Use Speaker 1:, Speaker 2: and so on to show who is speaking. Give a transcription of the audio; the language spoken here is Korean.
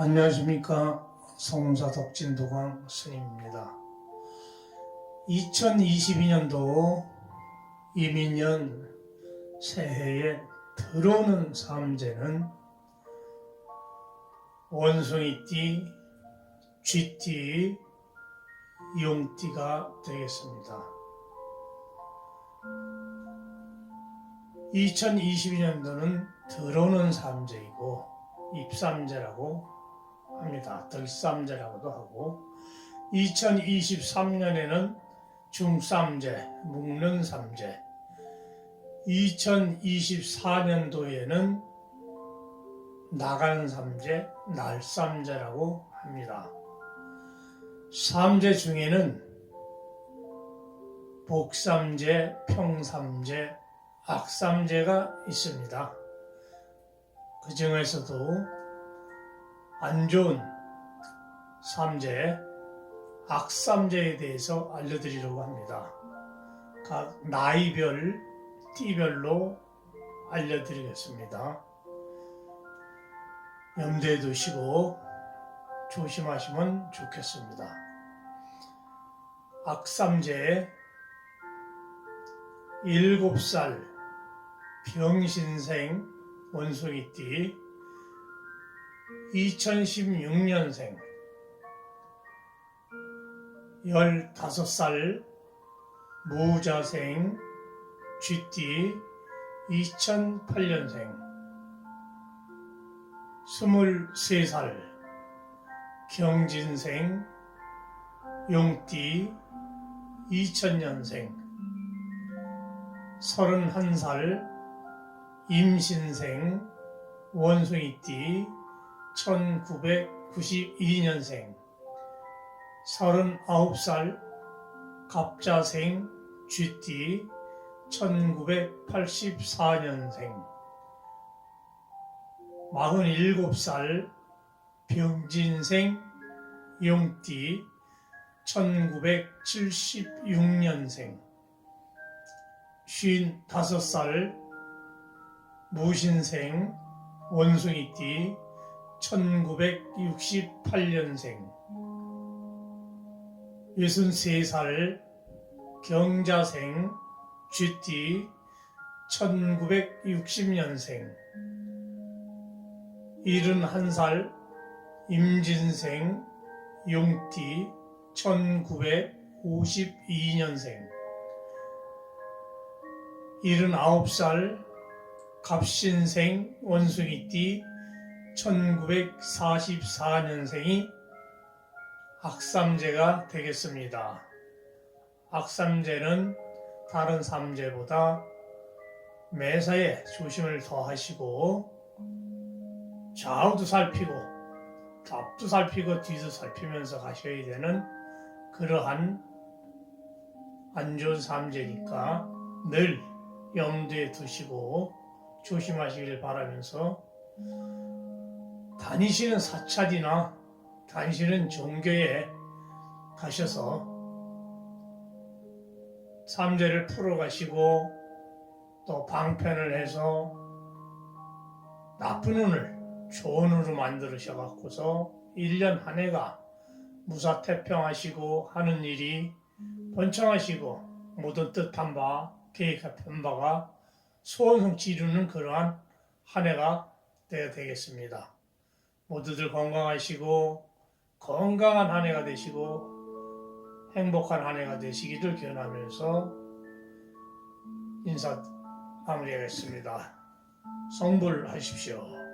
Speaker 1: 안녕하십니까 성사 덕진도강 스님입니다. 2022년도 이민년 새해에 들어오는 삼재는 원숭이띠, 쥐띠, 용띠가 되겠습니다. 2022년도는 들어오는 삼재이고 입삼재라고 합니다. 덜삼재라고도 하고 2023년에는 중삼재, 묵는 삼재 2024년도에는 나간 삼재, 날삼재라고 합니다. 삼재 중에는 복삼재, 평삼재, 악삼재가 있습니다. 그 중에서도 안 좋은 삼재, 악삼재에 대해서 알려드리려고 합니다. 각 나이별, 띠별로 알려드리겠습니다. 염두에 두시고 조심하시면 좋겠습니다. 악삼재 7살 병신생 원숭이띠 2016년생 15살 무자생 쥐띠 2008년생 23살 경진생 용띠 2000년생 31살 임신생 원숭이띠 1992년생 39살 갑자생 쥐띠 1984년생 47살 병진생 용띠 1976년생 55살 무신생 원숭이띠 1968년생. 63살 경자생 쥐띠 1960년생. 71살 임진생 용띠 1952년생. 79살 갑신생 원숭이띠 1944년생이 악삼재가 되겠습니다. 악삼재는 다른 삼재보다 매사에 조심을 더 하시고 좌우도 살피고 앞도 살피고 뒤도 살피면서 가셔야 되는 그러한 안 좋은 삼재니까 늘 염두에 두시고 조심하시길 바라면서 다니시는 사찰이나 다니시는 종교에 가셔서 삼재를 풀어가시고 또 방편을 해서 나쁜 운을 좋은 운으로 만들으셔갖고서 1년 한 해가 무사태평하시고 하는 일이 번창하시고 모든 뜻한 바 계획한 바가 소원성치 이루는 그러한 한 해가 되어야 되겠습니다. 모두들 건강하시고 건강한 한 해가 되시고 행복한 한 해가 되시기를 기원하면서 인사 마무리하겠습니다. 성불하십시오.